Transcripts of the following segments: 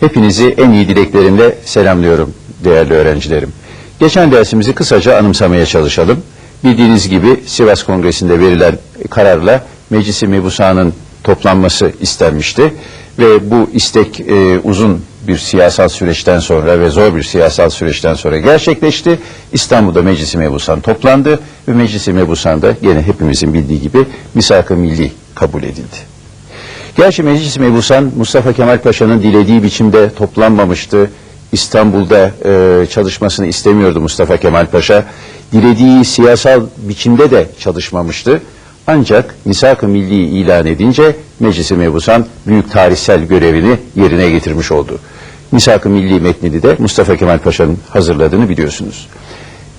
Hepinizi en iyi dileklerimle selamlıyorum değerli öğrencilerim. Geçen dersimizi kısaca anımsamaya çalışalım. Bildiğiniz gibi Sivas Kongresi'nde verilen kararla Meclisi Mebusanın toplanması istenmişti. Ve bu istek e, uzun bir siyasal süreçten sonra ve zor bir siyasal süreçten sonra gerçekleşti. İstanbul'da Meclisi Mebusan toplandı ve Meclisi Mebusan'da gene hepimizin bildiği gibi misak-ı milli kabul edildi. Gerçi Meclis Mebusan Mustafa Kemal Paşa'nın dilediği biçimde toplanmamıştı. İstanbul'da e, çalışmasını istemiyordu Mustafa Kemal Paşa. Dilediği siyasal biçimde de çalışmamıştı. Ancak Misak-ı Milli ilan edince Meclis-i Mebusan büyük tarihsel görevini yerine getirmiş oldu. Misak-ı Milli metnini de Mustafa Kemal Paşa'nın hazırladığını biliyorsunuz.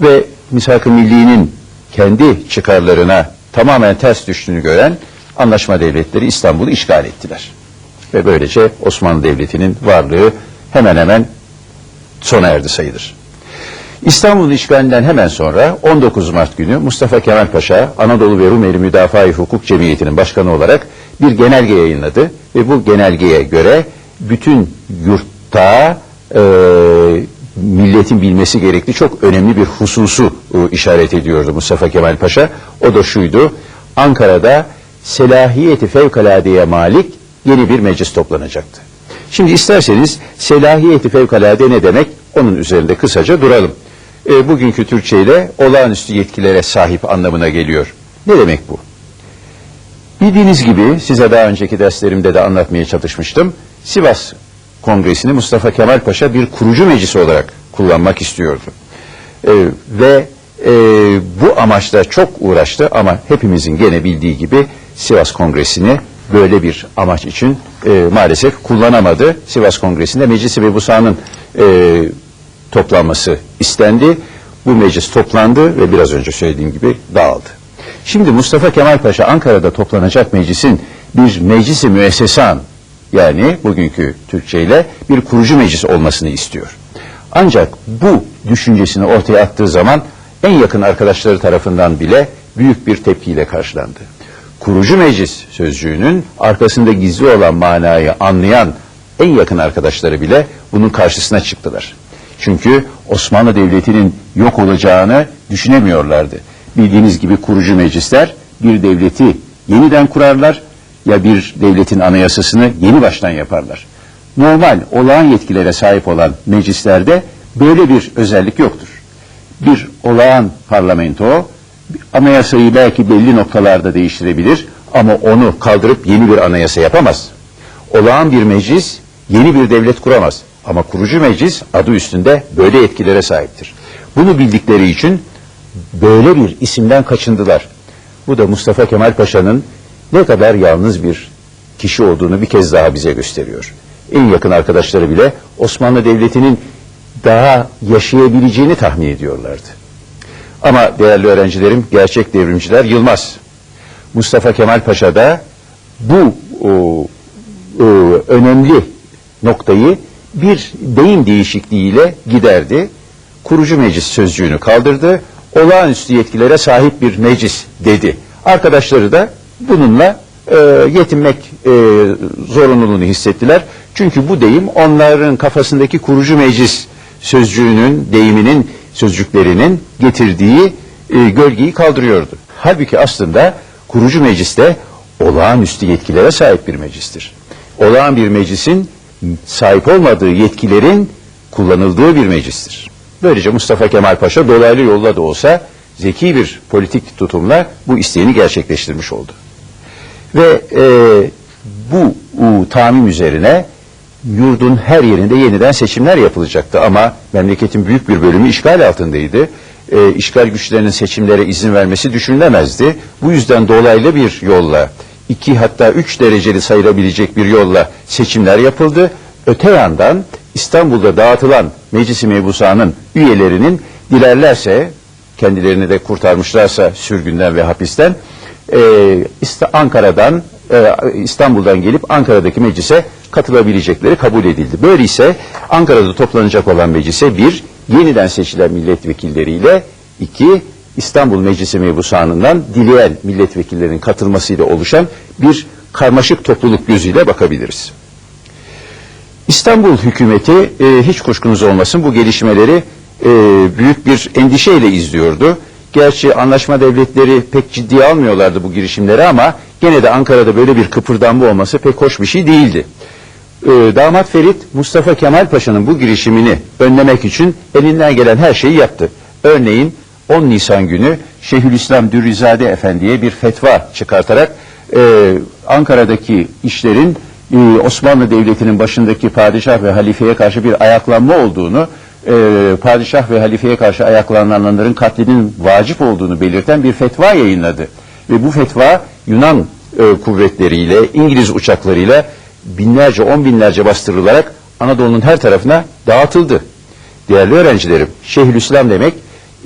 Ve Misak-ı Milli'nin kendi çıkarlarına tamamen ters düştüğünü gören anlaşma devletleri İstanbul'u işgal ettiler. Ve böylece Osmanlı Devleti'nin varlığı hemen hemen sona erdi sayılır. İstanbul'un işgalinden hemen sonra 19 Mart günü Mustafa Kemal Paşa Anadolu ve Rumeli Müdafaa-i Hukuk Cemiyeti'nin başkanı olarak bir genelge yayınladı ve bu genelgeye göre bütün yurtta e, milletin bilmesi gerektiği çok önemli bir hususu e, işaret ediyordu Mustafa Kemal Paşa. O da şuydu. Ankara'da selahiyeti fevkaladeye malik yeni bir meclis toplanacaktı. Şimdi isterseniz selahiyeti fevkalade ne demek? Onun üzerinde kısaca duralım. E, bugünkü Türkçe ile olağanüstü yetkilere sahip anlamına geliyor. Ne demek bu? Bildiğiniz gibi size daha önceki derslerimde de anlatmaya çalışmıştım. Sivas Kongresi'ni Mustafa Kemal Paşa bir kurucu meclisi olarak kullanmak istiyordu. E, ve e, bu amaçla çok uğraştı ama hepimizin gene bildiği gibi Sivas Kongresi'ni böyle bir amaç için e, maalesef kullanamadı. Sivas Kongresi'nde Meclisi ve Busa'nın e, toplanması istendi. Bu meclis toplandı ve biraz önce söylediğim gibi dağıldı. Şimdi Mustafa Kemal Paşa Ankara'da toplanacak meclisin bir meclisi müessesan yani bugünkü Türkçe ile bir kurucu meclis olmasını istiyor. Ancak bu düşüncesini ortaya attığı zaman en yakın arkadaşları tarafından bile büyük bir tepkiyle karşılandı. Kurucu meclis sözcüğünün arkasında gizli olan manayı anlayan en yakın arkadaşları bile bunun karşısına çıktılar. Çünkü Osmanlı Devleti'nin yok olacağını düşünemiyorlardı. Bildiğiniz gibi kurucu meclisler bir devleti yeniden kurarlar ya bir devletin anayasasını yeni baştan yaparlar. Normal olağan yetkilere sahip olan meclislerde böyle bir özellik yoktur. Bir olağan parlamento anayasayı belki belli noktalarda değiştirebilir ama onu kaldırıp yeni bir anayasa yapamaz. Olağan bir meclis yeni bir devlet kuramaz. Ama kurucu meclis adı üstünde böyle yetkilere sahiptir. Bunu bildikleri için böyle bir isimden kaçındılar. Bu da Mustafa Kemal Paşa'nın ne kadar yalnız bir kişi olduğunu bir kez daha bize gösteriyor. En yakın arkadaşları bile Osmanlı Devleti'nin daha yaşayabileceğini tahmin ediyorlardı. Ama değerli öğrencilerim, gerçek devrimciler yılmaz. Mustafa Kemal Paşa da bu o, o, önemli noktayı bir deyim değişikliğiyle giderdi. Kurucu meclis sözcüğünü kaldırdı. Olağanüstü yetkilere sahip bir meclis dedi. Arkadaşları da bununla e, yetinmek e, zorunluluğunu hissettiler. Çünkü bu deyim onların kafasındaki kurucu meclis sözcüğünün, deyiminin, sözcüklerinin getirdiği e, gölgeyi kaldırıyordu. Halbuki aslında kurucu mecliste olağanüstü yetkilere sahip bir meclistir. Olağan bir meclisin sahip olmadığı yetkilerin kullanıldığı bir meclistir. Böylece Mustafa Kemal Paşa dolaylı yolla da olsa zeki bir politik tutumla bu isteğini gerçekleştirmiş oldu. Ve e, bu u, tahmin üzerine yurdun her yerinde yeniden seçimler yapılacaktı ama memleketin büyük bir bölümü işgal altındaydı. E, işgal güçlerinin seçimlere izin vermesi düşünülemezdi. Bu yüzden dolaylı bir yolla iki hatta üç dereceli sayılabilecek bir yolla seçimler yapıldı. Öte yandan İstanbul'da dağıtılan Meclis-i Mebusan'ın üyelerinin dilerlerse kendilerini de kurtarmışlarsa sürgünden ve hapisten e, Ankara'dan e, İstanbul'dan gelip Ankara'daki meclise katılabilecekleri kabul edildi. Böyleyse Ankara'da toplanacak olan meclise bir, yeniden seçilen milletvekilleriyle iki, İstanbul Meclisi mebusanından dileyen milletvekillerinin katılmasıyla oluşan bir karmaşık topluluk gözüyle bakabiliriz. İstanbul hükümeti e, hiç kuşkunuz olmasın bu gelişmeleri e, büyük bir endişeyle izliyordu. Gerçi anlaşma devletleri pek ciddiye almıyorlardı bu girişimleri ama gene de Ankara'da böyle bir kıpırdanma olması pek hoş bir şey değildi. E, Damat Ferit Mustafa Kemal Paşa'nın bu girişimini önlemek için elinden gelen her şeyi yaptı. Örneğin 10 Nisan günü Şeyhülislam Dürrizade Efendi'ye bir fetva çıkartarak e, Ankara'daki işlerin e, Osmanlı Devleti'nin başındaki padişah ve halifeye karşı bir ayaklanma olduğunu, e, padişah ve halifeye karşı ayaklananların katlinin vacip olduğunu belirten bir fetva yayınladı. Ve bu fetva Yunan e, kuvvetleriyle, İngiliz uçaklarıyla binlerce, on binlerce bastırılarak Anadolu'nun her tarafına dağıtıldı. Değerli öğrencilerim, Şeyhülislam demek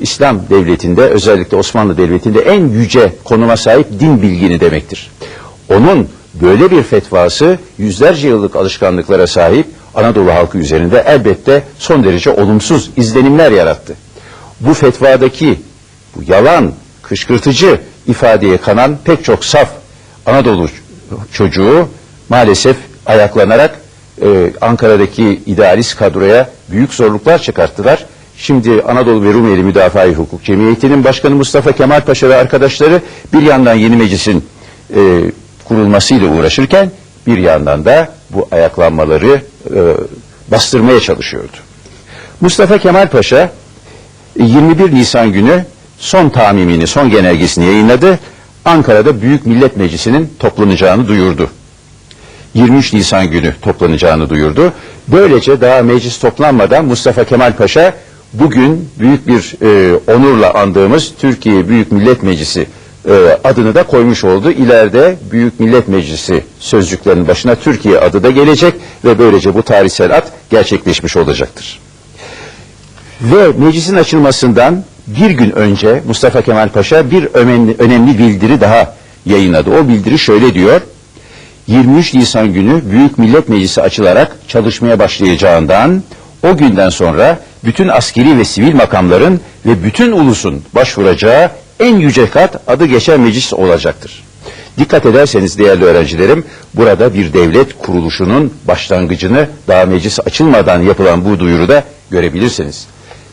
İslam devletinde özellikle Osmanlı devletinde en yüce konuma sahip din bilgini demektir. Onun böyle bir fetvası yüzlerce yıllık alışkanlıklara sahip Anadolu halkı üzerinde elbette son derece olumsuz izlenimler yarattı. Bu fetvadaki bu yalan, kışkırtıcı ifadeye kanan pek çok saf Anadolu çocuğu maalesef ayaklanarak e, Ankara'daki idealist kadroya büyük zorluklar çıkarttılar. Şimdi Anadolu ve Rumeli Müdafaa-i Hukuk Cemiyeti'nin başkanı Mustafa Kemal Paşa ve arkadaşları bir yandan yeni meclisin e, kurulmasıyla uğraşırken bir yandan da bu ayaklanmaları e, bastırmaya çalışıyordu. Mustafa Kemal Paşa e, 21 Nisan günü son tamimini, son genelgesini yayınladı. Ankara'da Büyük Millet Meclisi'nin toplanacağını duyurdu. 23 Nisan günü toplanacağını duyurdu. Böylece daha meclis toplanmadan Mustafa Kemal Paşa bugün büyük bir e, onurla andığımız Türkiye Büyük Millet Meclisi e, adını da koymuş oldu. İleride Büyük Millet Meclisi sözcüklerinin başına Türkiye adı da gelecek ve böylece bu tarihsel ad gerçekleşmiş olacaktır. Ve meclisin açılmasından bir gün önce Mustafa Kemal Paşa bir önemli, önemli bildiri daha yayınladı. O bildiri şöyle diyor. 23 Nisan günü Büyük Millet Meclisi açılarak çalışmaya başlayacağından o günden sonra bütün askeri ve sivil makamların ve bütün ulusun başvuracağı en yüce kat adı geçen meclis olacaktır. Dikkat ederseniz değerli öğrencilerim burada bir devlet kuruluşunun başlangıcını daha meclis açılmadan yapılan bu duyuruda görebilirsiniz.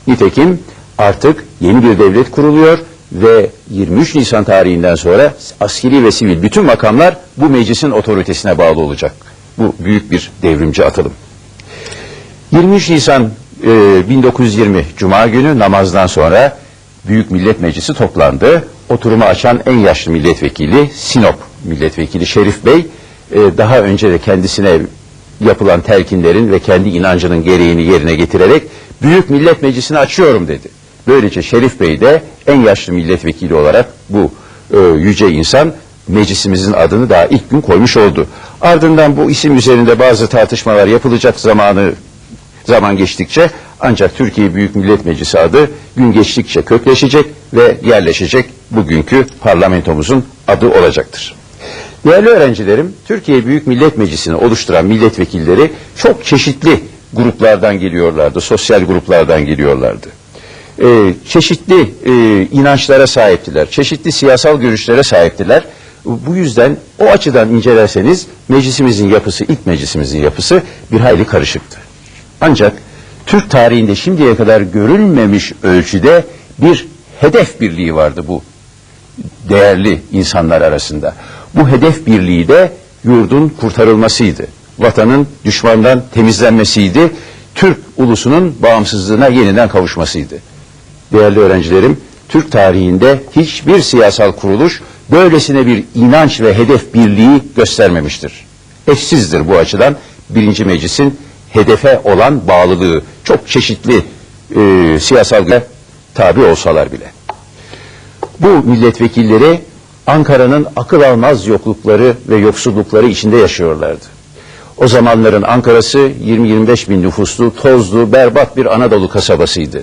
Nitekim artık yeni bir devlet kuruluyor ve 23 Nisan tarihinden sonra askeri ve sivil bütün makamlar bu meclisin otoritesine bağlı olacak. Bu büyük bir devrimci atılım. 23 Nisan e, 1920 Cuma günü namazdan sonra Büyük Millet Meclisi toplandı. Oturumu açan en yaşlı milletvekili Sinop milletvekili Şerif Bey e, daha önce de kendisine yapılan telkinlerin ve kendi inancının gereğini yerine getirerek Büyük Millet Meclisi'ni açıyorum dedi. Böylece Şerif Bey de en yaşlı milletvekili olarak bu e, yüce insan meclisimizin adını daha ilk gün koymuş oldu. Ardından bu isim üzerinde bazı tartışmalar yapılacak zamanı zaman geçtikçe ancak Türkiye Büyük Millet Meclisi adı gün geçtikçe kökleşecek ve yerleşecek bugünkü parlamentomuzun adı olacaktır. Değerli öğrencilerim, Türkiye Büyük Millet Meclisi'ni oluşturan milletvekilleri çok çeşitli gruplardan geliyorlardı, sosyal gruplardan geliyorlardı. Ee, çeşitli e, inançlara sahiptiler, çeşitli siyasal görüşlere sahiptiler. Bu yüzden o açıdan incelerseniz meclisimizin yapısı, ilk meclisimizin yapısı bir hayli karışıktı. Ancak Türk tarihinde şimdiye kadar görülmemiş ölçüde bir hedef birliği vardı bu değerli insanlar arasında. Bu hedef birliği de yurdun kurtarılmasıydı. Vatanın düşmandan temizlenmesiydi. Türk ulusunun bağımsızlığına yeniden kavuşmasıydı. Değerli öğrencilerim, Türk tarihinde hiçbir siyasal kuruluş böylesine bir inanç ve hedef birliği göstermemiştir. Eşsizdir bu açıdan birinci meclisin hedefe olan bağlılığı çok çeşitli e, siyasal tabi olsalar bile. Bu milletvekilleri Ankara'nın akıl almaz yoklukları ve yoksullukları içinde yaşıyorlardı. O zamanların Ankara'sı 20-25 bin nüfuslu, tozlu, berbat bir Anadolu kasabasıydı.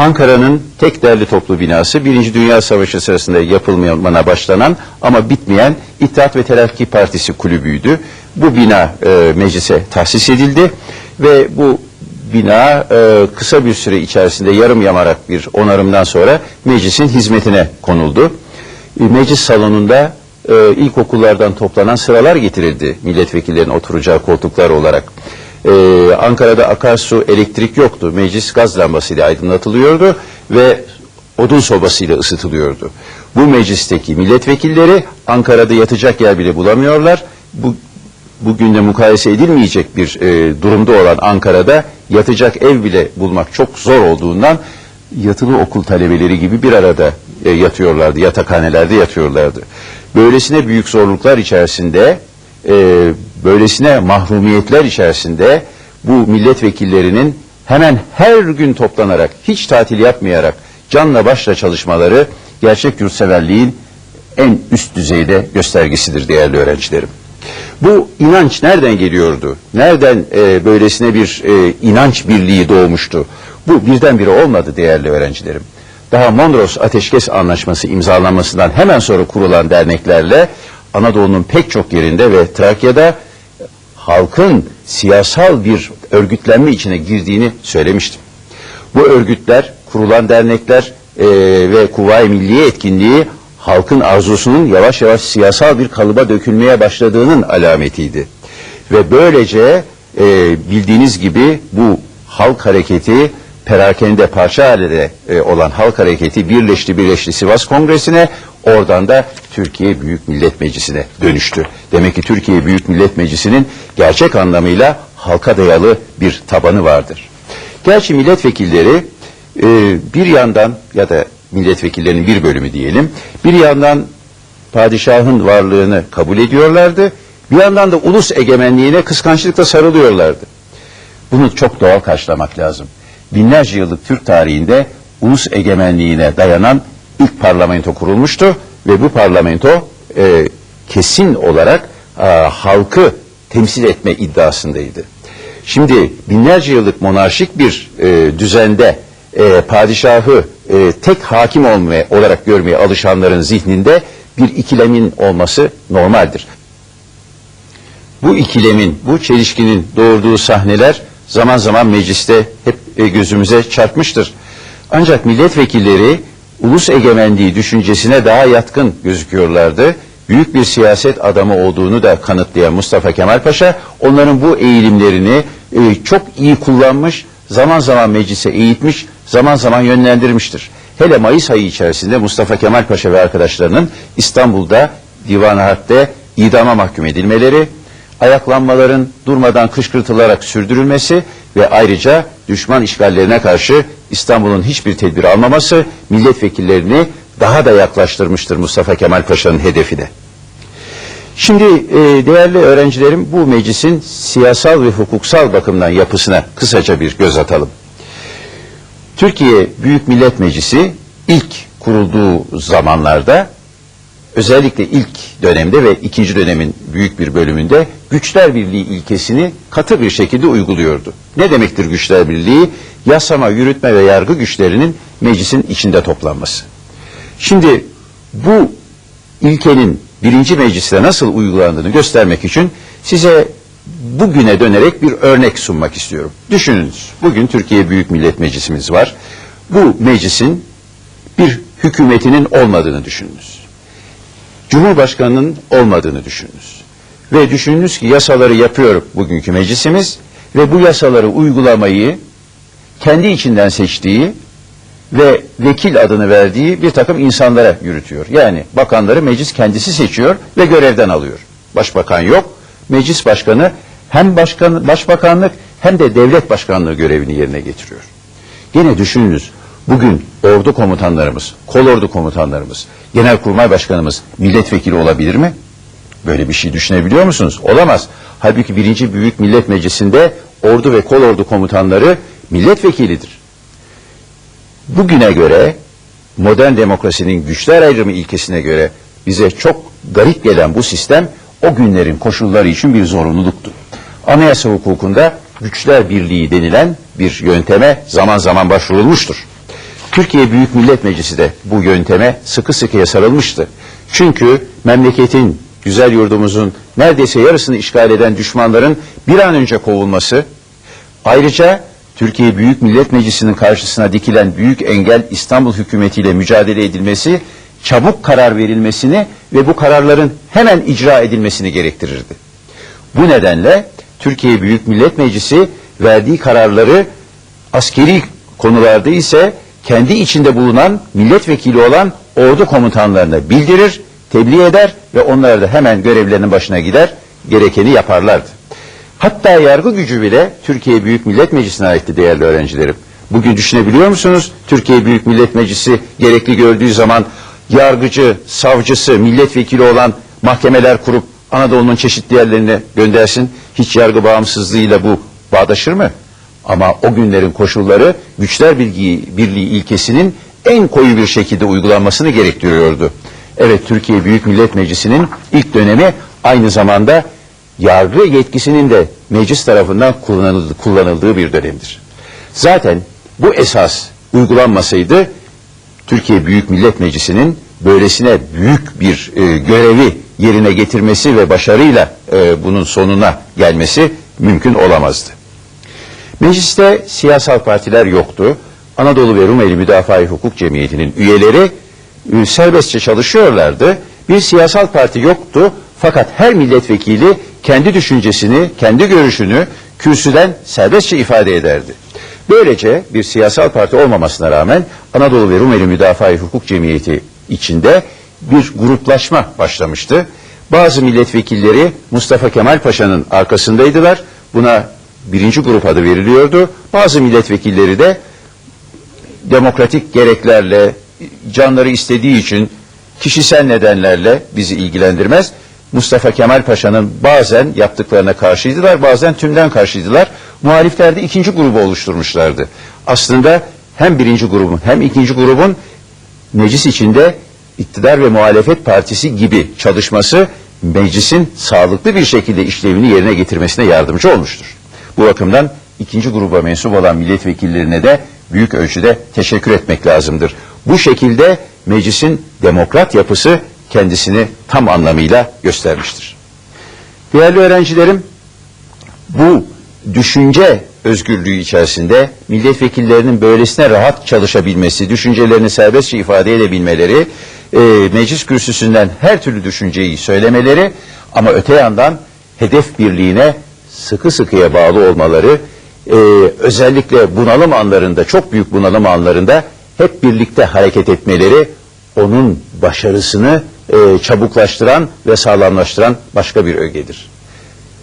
Ankara'nın tek derli toplu binası Birinci Dünya Savaşı sırasında yapılmaya başlanan ama bitmeyen İttihat ve Terakki Partisi kulübüydü. Bu bina e, meclise tahsis edildi ve bu bina e, kısa bir süre içerisinde yarım yamarak bir onarımdan sonra meclisin hizmetine konuldu. E, meclis salonunda e, ilkokullardan toplanan sıralar getirildi milletvekillerinin oturacağı koltuklar olarak. E, Ankara'da akarsu, elektrik yoktu. Meclis gaz lambasıyla aydınlatılıyordu ve odun sobasıyla ısıtılıyordu. Bu meclisteki milletvekilleri Ankara'da yatacak yer bile bulamıyorlar. Bu bugün de mukayese edilmeyecek bir e, durumda olan Ankara'da yatacak ev bile bulmak çok zor olduğundan yatılı okul talebeleri gibi bir arada e, yatıyorlardı, yatakhanelerde yatıyorlardı. Böylesine büyük zorluklar içerisinde, e, böylesine mahrumiyetler içerisinde bu milletvekillerinin hemen her gün toplanarak, hiç tatil yapmayarak canla başla çalışmaları gerçek yurtseverliğin en üst düzeyde göstergesidir değerli öğrencilerim. Bu inanç nereden geliyordu? Nereden e, böylesine bir e, inanç birliği doğmuştu? Bu birdenbire olmadı değerli öğrencilerim. Daha Mondros Ateşkes Anlaşması imzalanmasından hemen sonra kurulan derneklerle Anadolu'nun pek çok yerinde ve Trakya'da halkın siyasal bir örgütlenme içine girdiğini söylemiştim. Bu örgütler, kurulan dernekler e, ve Kuvayi Milliye etkinliği halkın arzusunun yavaş yavaş siyasal bir kalıba dökülmeye başladığının alametiydi. Ve böylece e, bildiğiniz gibi bu halk hareketi perakende parça halinde e, olan halk hareketi birleşti birleşti Sivas Kongresi'ne oradan da Türkiye Büyük Millet Meclisi'ne dönüştü. Demek ki Türkiye Büyük Millet Meclisi'nin gerçek anlamıyla halka dayalı bir tabanı vardır. Gerçi milletvekilleri e, bir yandan ya da milletvekillerinin bir bölümü diyelim, bir yandan padişahın varlığını kabul ediyorlardı, bir yandan da ulus egemenliğine kıskançlıkla sarılıyorlardı. Bunu çok doğal karşılamak lazım. Binlerce yıllık Türk tarihinde ulus egemenliğine dayanan ilk parlamento kurulmuştu ve bu parlamento e, kesin olarak e, halkı temsil etme iddiasındaydı. Şimdi binlerce yıllık monarşik bir e, düzende e, padişahı e, tek hakim olmaya olarak görmeye alışanların zihninde bir ikilemin olması normaldir. Bu ikilemin, bu çelişkinin doğurduğu sahneler zaman zaman mecliste hep e, gözümüze çarpmıştır. Ancak milletvekilleri ulus egemenliği düşüncesine daha yatkın gözüküyorlardı. Büyük bir siyaset adamı olduğunu da kanıtlayan Mustafa Kemal Paşa onların bu eğilimlerini e, çok iyi kullanmış, zaman zaman meclise eğitmiş, zaman zaman yönlendirmiştir. Hele Mayıs ayı içerisinde Mustafa Kemal Paşa ve arkadaşlarının İstanbul'da Divan-ı Harp'te idama mahkum edilmeleri, ayaklanmaların durmadan kışkırtılarak sürdürülmesi ve ayrıca düşman işgallerine karşı İstanbul'un hiçbir tedbir almaması milletvekillerini daha da yaklaştırmıştır Mustafa Kemal Paşa'nın hedefine. Şimdi e, değerli öğrencilerim bu meclisin siyasal ve hukuksal bakımdan yapısına kısaca bir göz atalım. Türkiye Büyük Millet Meclisi ilk kurulduğu zamanlarda özellikle ilk dönemde ve ikinci dönemin büyük bir bölümünde güçler birliği ilkesini katı bir şekilde uyguluyordu. Ne demektir güçler birliği? Yasama, yürütme ve yargı güçlerinin meclisin içinde toplanması. Şimdi bu ilkenin birinci mecliste nasıl uygulandığını göstermek için size bugüne dönerek bir örnek sunmak istiyorum. Düşününüz, bugün Türkiye Büyük Millet Meclisimiz var. Bu meclisin bir hükümetinin olmadığını düşününüz. Cumhurbaşkanının olmadığını düşününüz. Ve düşününüz ki yasaları yapıyor bugünkü meclisimiz ve bu yasaları uygulamayı kendi içinden seçtiği ve vekil adını verdiği bir takım insanlara yürütüyor. Yani bakanları meclis kendisi seçiyor ve görevden alıyor. Başbakan yok, meclis başkanı hem başkan, başbakanlık hem de devlet başkanlığı görevini yerine getiriyor. Yine düşününüz bugün ordu komutanlarımız, kolordu komutanlarımız, genelkurmay başkanımız milletvekili olabilir mi? Böyle bir şey düşünebiliyor musunuz? Olamaz. Halbuki birinci büyük millet meclisinde ordu ve kolordu komutanları milletvekilidir. Bugüne göre modern demokrasinin güçler ayrımı ilkesine göre bize çok garip gelen bu sistem o günlerin koşulları için bir zorunluluktu. Anayasa hukukunda güçler birliği denilen bir yönteme zaman zaman başvurulmuştur. Türkiye Büyük Millet Meclisi de bu yönteme sıkı sıkıya sarılmıştı. Çünkü memleketin, güzel yurdumuzun neredeyse yarısını işgal eden düşmanların bir an önce kovulması, ayrıca Türkiye Büyük Millet Meclisi'nin karşısına dikilen büyük engel İstanbul hükümetiyle mücadele edilmesi çabuk karar verilmesini ve bu kararların hemen icra edilmesini gerektirirdi. Bu nedenle Türkiye Büyük Millet Meclisi verdiği kararları askeri konularda ise kendi içinde bulunan milletvekili olan ordu komutanlarına bildirir, tebliğ eder ve onlar da hemen görevlerinin başına gider, gerekeni yaparlardı. Hatta yargı gücü bile Türkiye Büyük Millet Meclisi'ne aitti değerli öğrencilerim. Bugün düşünebiliyor musunuz? Türkiye Büyük Millet Meclisi gerekli gördüğü zaman yargıcı, savcısı, milletvekili olan mahkemeler kurup Anadolu'nun çeşitli yerlerine göndersin. Hiç yargı bağımsızlığıyla bu bağdaşır mı? Ama o günlerin koşulları güçler bilgi, birliği ilkesinin en koyu bir şekilde uygulanmasını gerektiriyordu. Evet Türkiye Büyük Millet Meclisi'nin ilk dönemi aynı zamanda yargı yetkisinin de meclis tarafından kullanıldığı, kullanıldığı bir dönemdir. Zaten bu esas uygulanmasaydı Türkiye Büyük Millet Meclisi'nin böylesine büyük bir e, görevi yerine getirmesi ve başarıyla e, bunun sonuna gelmesi mümkün olamazdı. Mecliste siyasal partiler yoktu. Anadolu ve Rumeli Müdafaa-i Hukuk Cemiyeti'nin üyeleri e, serbestçe çalışıyorlardı. Bir siyasal parti yoktu fakat her milletvekili kendi düşüncesini, kendi görüşünü kürsüden serbestçe ifade ederdi. Böylece bir siyasal parti olmamasına rağmen Anadolu ve Rumeli Müdafaa-i Hukuk Cemiyeti içinde bir gruplaşma başlamıştı. Bazı milletvekilleri Mustafa Kemal Paşa'nın arkasındaydılar. Buna birinci grup adı veriliyordu. Bazı milletvekilleri de demokratik gereklerle, canları istediği için kişisel nedenlerle bizi ilgilendirmez. Mustafa Kemal Paşa'nın bazen yaptıklarına karşıydılar, bazen tümden karşıydılar. Muhalifler de ikinci grubu oluşturmuşlardı. Aslında hem birinci grubun hem ikinci grubun meclis içinde iktidar ve muhalefet partisi gibi çalışması meclisin sağlıklı bir şekilde işlevini yerine getirmesine yardımcı olmuştur. Bu bakımdan ikinci gruba mensup olan milletvekillerine de büyük ölçüde teşekkür etmek lazımdır. Bu şekilde meclisin demokrat yapısı kendisini tam anlamıyla göstermiştir. Değerli öğrencilerim, bu düşünce özgürlüğü içerisinde milletvekillerinin böylesine rahat çalışabilmesi, düşüncelerini serbestçe ifade edebilmeleri, e, meclis kürsüsünden her türlü düşünceyi söylemeleri ama öte yandan hedef birliğine sıkı sıkıya bağlı olmaları, e, özellikle bunalım anlarında, çok büyük bunalım anlarında hep birlikte hareket etmeleri onun başarısını e, çabuklaştıran ve sağlamlaştıran başka bir ögedir.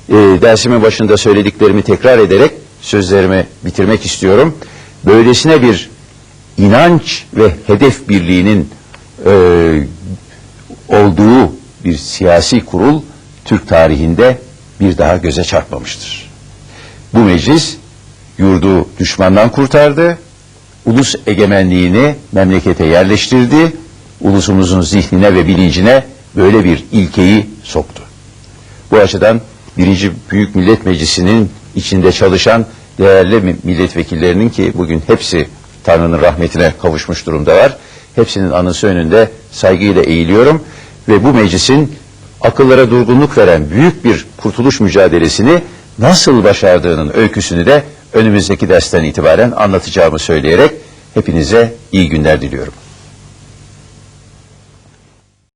E, dersimin başında söylediklerimi tekrar ederek sözlerimi bitirmek istiyorum. Böylesine bir inanç ve hedef birliğinin e, olduğu bir siyasi kurul Türk tarihinde bir daha göze çarpmamıştır. Bu meclis yurdu düşmandan kurtardı, ulus egemenliğini memlekete yerleştirdi, ulusumuzun zihnine ve bilincine böyle bir ilkeyi soktu. Bu açıdan birinci Büyük Millet Meclisi'nin içinde çalışan değerli milletvekillerinin ki bugün hepsi Tanrı'nın rahmetine kavuşmuş durumdalar. Hepsinin anısı önünde saygıyla eğiliyorum ve bu meclisin akıllara durgunluk veren büyük bir kurtuluş mücadelesini nasıl başardığının öyküsünü de önümüzdeki dersten itibaren anlatacağımı söyleyerek hepinize iyi günler diliyorum.